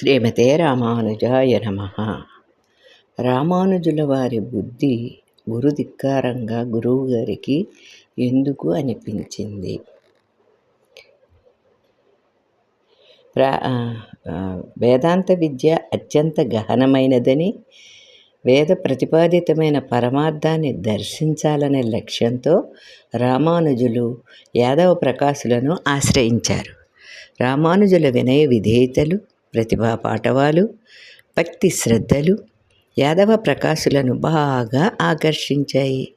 శ్రీమతే రామానుజాయ నమ. రామానుజుల వారి బుద్ధి గురుధిక్కారంగా గురువుగారికి ఎందుకు అనిపించింది ప్రా వేదాంత విద్య అత్యంత గహనమైనదని వేద ప్రతిపాదితమైన పరమార్థాన్ని దర్శించాలనే లక్ష్యంతో రామానుజులు యాదవ ప్రకాశులను ఆశ్రయించారు. రామానుజుల వినయ విధేయతలు ప్రతిభా పాఠవాలు భక్తి శ్రద్ధలు యాదవ ప్రకాశులను బాగా ఆకర్షించాయి.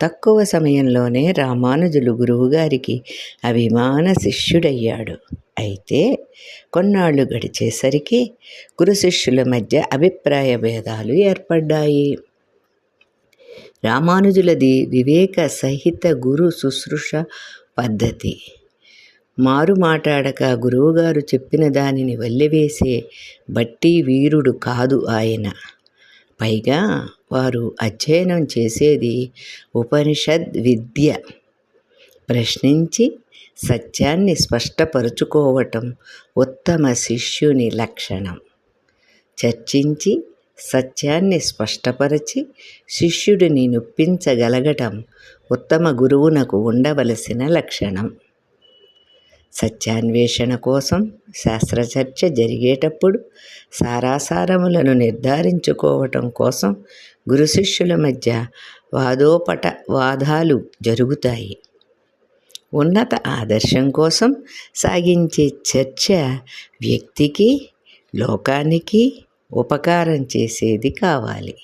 తక్కువ సమయంలోనే రామానుజులు గురువుగారికి అభిమాన శిష్యుడయ్యాడు. అయితే కొన్నాళ్ళు గడిచేసరికి గురు శిష్యుల మధ్య అభిప్రాయ భేదాలు ఏర్పడ్డాయి. రామానుజులది వివేక సహిత గురు శుశ్రూష పద్ధతి. మారు మాట్లాడక గురువుగారు చెప్పిన దానిని వల్లెవేసే బట్టి వీరుడు కాదు ఆయన. పైగా వారు అధ్యయనం చేసేది ఉపనిషద్ విద్య ప్రశ్నించి సత్యాన్ని స్పష్టపరుచుకోవటం ఉత్తమ శిష్యుని లక్షణం. చర్చించి సత్యాన్ని స్పష్టపరచి శిష్యుడిని నొప్పించగలగటం ఉత్తమ గురువునకు ఉండవలసిన లక్షణం. సత్యాన్వేషణ కోసం శాస్త్రచర్చ జరిగేటప్పుడు సారాసారములను నిర్ధారించుకోవటం కోసం గురు శిష్యుల మధ్య వాదోపట వాదాలు జరుగుతాయి. ఉన్నత ఆదర్శం కోసం సాగించే చర్చ వ్యక్తికి లోకానికి ఉపకారం చేసేది కావాలి.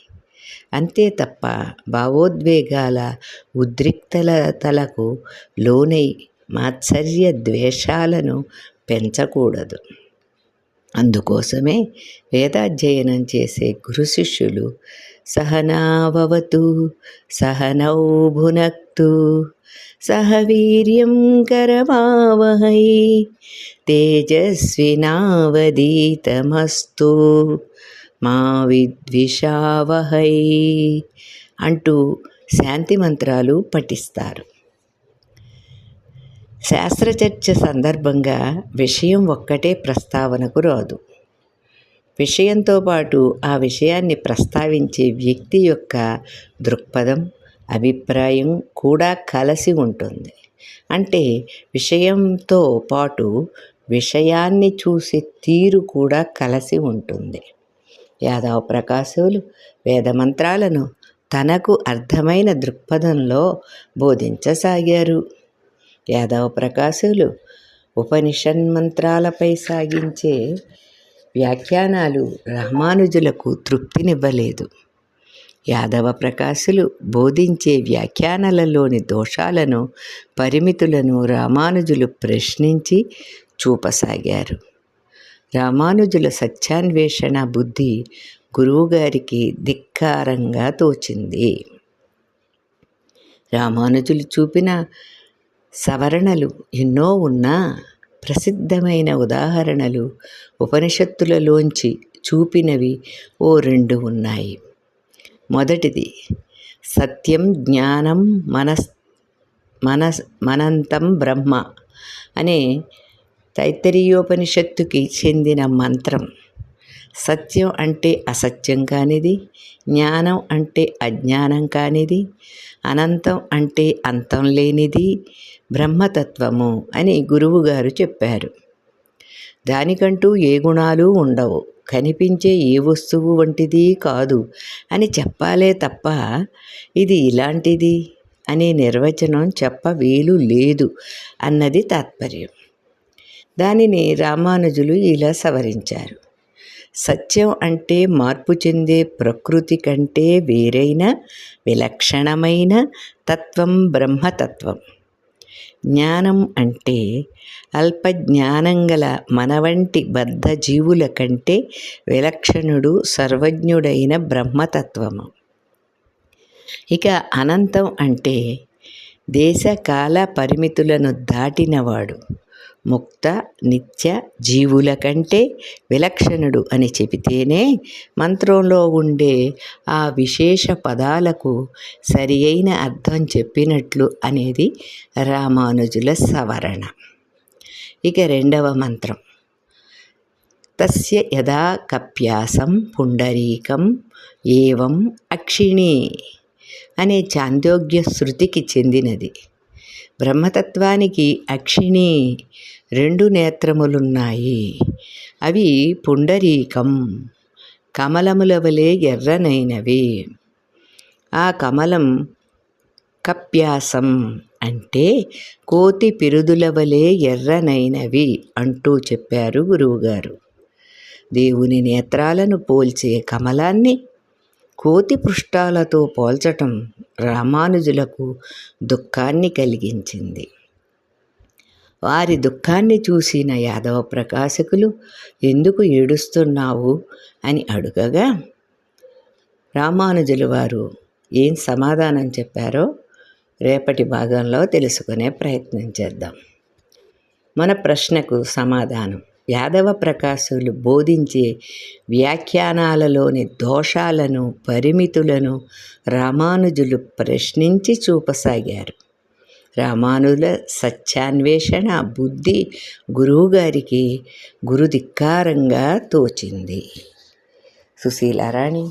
అంతే తప్ప భావోద్వేగాల ఉద్రిక్తలతలకు లోనై మాత్సర్య ద్వేషాలను పెంచకూడదు. అందుకోసమే వేదాధ్యయనం చేసే గురు శిష్యులు సహనావతు సహనౌ భునక్తు సహ వీర్యం తేజస్వినావదీతమస్తు మా విద్విషావహై అంటూ శాంతి మంత్రాలు పఠిస్తారు. శాస్త్రచర్చ సందర్భంగా విషయం ఒక్కటే ప్రస్తావనకు రాదు. విషయంతో పాటు ఆ విషయాన్ని ప్రస్తావించే వ్యక్తి యొక్క దృక్పథం అభిప్రాయం కూడా కలిసి ఉంటుంది. అంటే విషయంతో పాటు విషయాన్ని చూసే తీరు కూడా కలిసి ఉంటుంది. యాదవ ప్రకాశులు వేదమంత్రాలను తనకు అర్థమైన దృక్పథంలో బోధించసాగారు. యాదవ ప్రకాశులు ఉపనిషన్మంత్రాలపై సాగించే వ్యాఖ్యానాలు రామానుజులకు తృప్తినివ్వలేదు. యాదవ ప్రకాశులు బోధించే వ్యాఖ్యానాలలోని దోషాలను పరిమితులను రామానుజులు ప్రశ్నించి చూపసాగారు. రామానుజుల సత్యాన్వేషణ బుద్ధి గురువుగారికి ధిక్కారంగా తోచింది. రామానుజులు చూపిన సవరణలు ఎన్నో ఉన్నా ప్రసిద్ధమైన ఉదాహరణలు ఉపనిషత్తులలోంచి చూపినవి ఓ రెండు ఉన్నాయి. మొదటిది సత్యం జ్ఞానం మనస్ మనస్ మనంతం బ్రహ్మ అనే తైత్తరీయోపనిషత్తుకి చెందిన మంత్రం. సత్యం అంటే అసత్యం కానిది జ్ఞానం అంటే అజ్ఞానం కానిది అనంతం అంటే అంతం లేనిది బ్రహ్మతత్వము అని గురువుగారు చెప్పారు. దానికంటూ ఏ గుణాలు ఉండవు. కనిపించే ఏ వస్తువు వంటిది కాదు అని చెప్పాలే తప్ప ఇది ఇలాంటిది అనే నిర్వచనం చెప్ప వీలు లేదు అన్నది తాత్పర్యం. దానిని రామానుజులు ఇలా సవరించారు. సత్యం అంటే మార్పు చెందే ప్రకృతి కంటే వేరైన విలక్షణమైన తత్వం బ్రహ్మతత్వం. జ్ఞానం అంటే అల్పజ్ఞానం గల మనవంటి బద్ధ జీవుల కంటే విలక్షణుడు సర్వజ్ఞుడైన బ్రహ్మతత్వము. ఇక అనంతం అంటే దేశకాల పరిమితులను దాటినవాడు. ముక్త నిత్య జీవుల కంటే విలక్షణుడు అని చెబితేనే మంత్రంలో ఉండే ఆ విశేష పదాలకు సరి అయిన అర్థం చెప్పినట్లు అనేది రామానుజుల సవరణ. ఇక రెండవ మంత్రం. తస్య యదా కప్యాసం పుండరీకం ఏవం అక్షిణి అనే చాందోగ్య శృతికి చెందినది. బ్రహ్మతత్వానికి అక్షిణి రెండు నేత్రములున్నాయి. అవి పుండరీకం కమలముల వలె ఎర్రనైనవి. ఆ కమలం కప్యాసం అంటే కోతి పిరుదుల వలె ఎర్రనైనవి అంటూ చెప్పారు గురువుగారు. దేవుని నేత్రాలను పోల్చే కమలాన్ని కోతి పృష్ఠాలతో పోల్చటం రామానుజులకు దుఃఖాన్ని కలిగించింది. వారి దుఃఖాన్ని చూసిన యాదవ ప్రకాశకులు ఎందుకు ఏడుస్తున్నావు? అని అడుగగా రామానుజులు వారు ఏం సమాధానం చెప్పారో రేపటి భాగంలో తెలుసుకునే ప్రయత్నం చేద్దాం. మన ప్రశ్నకు సమాధానం. యాదవ ప్రకాశులు బోధించే వ్యాఖ్యానాలలోని దోషాలను పరిమితులను రామానుజులు ప్రశ్నించి చూపసాగారు. రామానుల సత్యాన్వేషణ బుద్ధి గురువుగారికి గురుధిక్కారంగా తోచింది. సుశీలారాణి